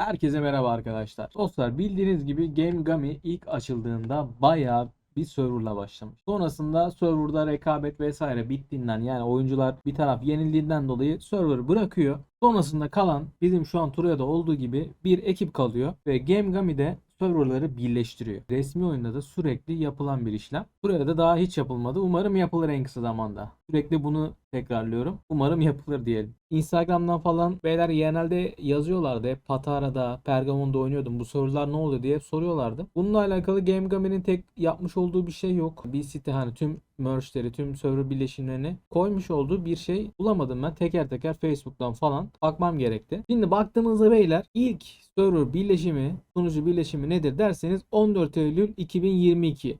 Herkese merhaba arkadaşlar. Dostlar bildiğiniz gibi Game Gummy ilk açıldığında bayağı bir serverla başlamış. Sonrasında serverda rekabet vesaire bittiğinden yani oyuncular bir taraf yenildiğinden dolayı server bırakıyor. Sonrasında kalan bizim şu an Turaya'da olduğu gibi bir ekip kalıyor ve Game Gummy'de serverları birleştiriyor. Resmi oyunda da sürekli yapılan bir işlem. Buraya da daha hiç yapılmadı. Umarım yapılır en kısa zamanda. Sürekli bunu tekrarlıyorum. Umarım yapılır diyelim. Instagram'dan falan beyler genelde yazıyorlardı. Hep Patara'da, Pergamon'da oynuyordum. Bu sorular ne oluyor diye soruyorlardı. Bununla alakalı Game Gummy'nin tek yapmış olduğu bir şey yok. Bir site hani tüm merge'leri, tüm server birleşimlerini koymuş olduğu bir şey bulamadım ben. Teker teker Facebook'tan falan bakmam gerekti. Şimdi baktığımızda beyler ilk server birleşimi, sunucu birleşimi nedir derseniz 14 Eylül 2022.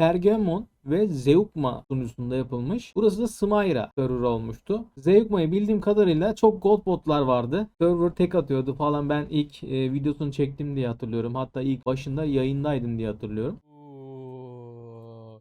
Pergamon ve Zeugma sunucusunda yapılmış. Burası da Smyra server olmuştu. Zeugma'yı bildiğim kadarıyla çok gold botlar vardı. Server tek atıyordu falan. Ben ilk e, videosunu çektim diye hatırlıyorum. Hatta ilk başında yayındaydım diye hatırlıyorum. Oo,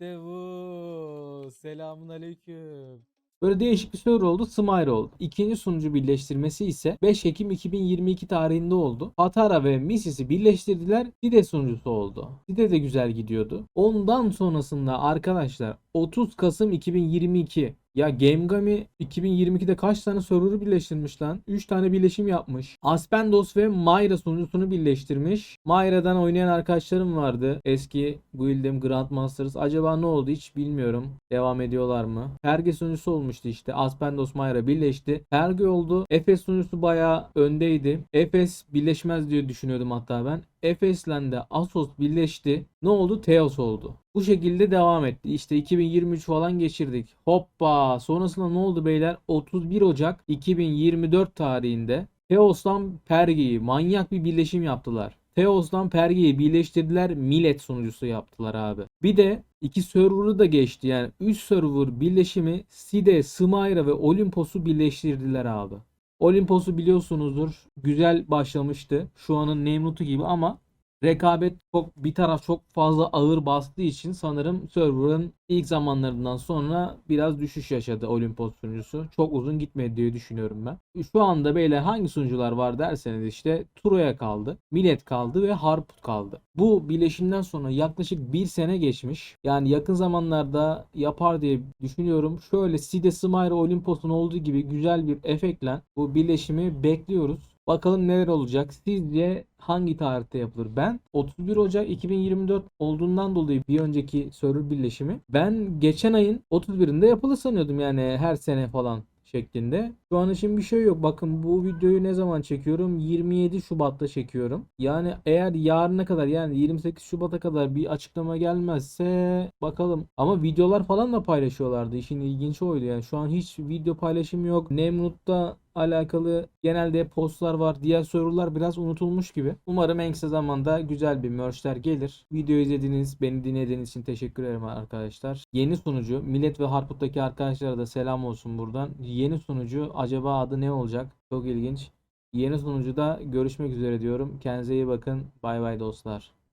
bu. Selamun aleyküm. Böyle değişik bir server oldu. Smyra oldu. İkinci sunucu birleştirmesi ise 5 Ekim 2022 tarihinde oldu. Patara ve Misis'i birleştirdiler. Side sunucusu oldu. Side de güzel gidiyordu. Ondan sonrasında arkadaşlar 30 Kasım 2022 ya Game Gummy 2022'de kaç tane server'ı birleştirmiş lan? 3 tane birleşim yapmış. Aspendos ve Myra sunucusunu birleştirmiş. Myra'dan oynayan arkadaşlarım vardı. Eski Guild'im Grandmasters. Acaba ne oldu hiç bilmiyorum. Devam ediyorlar mı? Perge sunucusu olmuştu işte. Aspendos Myra birleşti. Perge oldu. Efes sunucusu bayağı öndeydi. Efes birleşmez diye düşünüyordum hatta ben. Efes'le de Asos birleşti. Ne oldu? Teos oldu. Bu şekilde devam etti. İşte 2023 falan geçirdik. Hoppa. Sonrasında ne oldu beyler? 31 Ocak 2024 tarihinde Teos'tan Perge'yi manyak bir birleşim yaptılar. Teos'tan Perge'yi birleştirdiler. Millet sunucusu yaptılar abi. Bir de iki server'ı da geçti. Yani 3 server birleşimi Side, Smyra ve Olympos'u birleştirdiler abi. Olimpos'u biliyorsunuzdur. Güzel başlamıştı. Şu anın Nemrut'u gibi ama rekabet çok bir taraf çok fazla ağır bastığı için sanırım server'ın ilk zamanlarından sonra biraz düşüş yaşadı Olimpos sunucusu. Çok uzun gitmedi diye düşünüyorum ben. Şu anda beyler hangi sunucular var derseniz işte Troya kaldı, Millet kaldı ve Harput kaldı. Bu birleşimden sonra yaklaşık bir sene geçmiş. Yani yakın zamanlarda yapar diye düşünüyorum. Şöyle Side Smyra Olimpos'un olduğu gibi güzel bir efektle bu birleşimi bekliyoruz. Bakalım neler olacak. Sizce hangi tarihte yapılır? Ben 31 Ocak 2024 olduğundan dolayı bir önceki server birleşimi ben geçen ayın 31'inde yapılır sanıyordum yani her sene falan şeklinde. Şu an için bir şey yok. Bakın bu videoyu ne zaman çekiyorum? 27 Şubat'ta çekiyorum. Yani eğer yarına kadar yani 28 Şubat'a kadar bir açıklama gelmezse bakalım. Ama videolar falan da paylaşıyorlardı. İşin ilginç oydu yani. Şu an hiç video paylaşım yok. Nemrut'ta alakalı genelde postlar var. Diğer sorular biraz unutulmuş gibi. Umarım en kısa zamanda güzel bir merchler gelir. Video izlediğiniz, beni dinlediğiniz için teşekkür ederim arkadaşlar. Yeni sunucu, Millet ve Harput'taki arkadaşlara da selam olsun buradan. Yeni sunucu acaba adı ne olacak? Çok ilginç. Yeni sunucuda görüşmek üzere diyorum. Kendinize iyi bakın. Bay bay dostlar.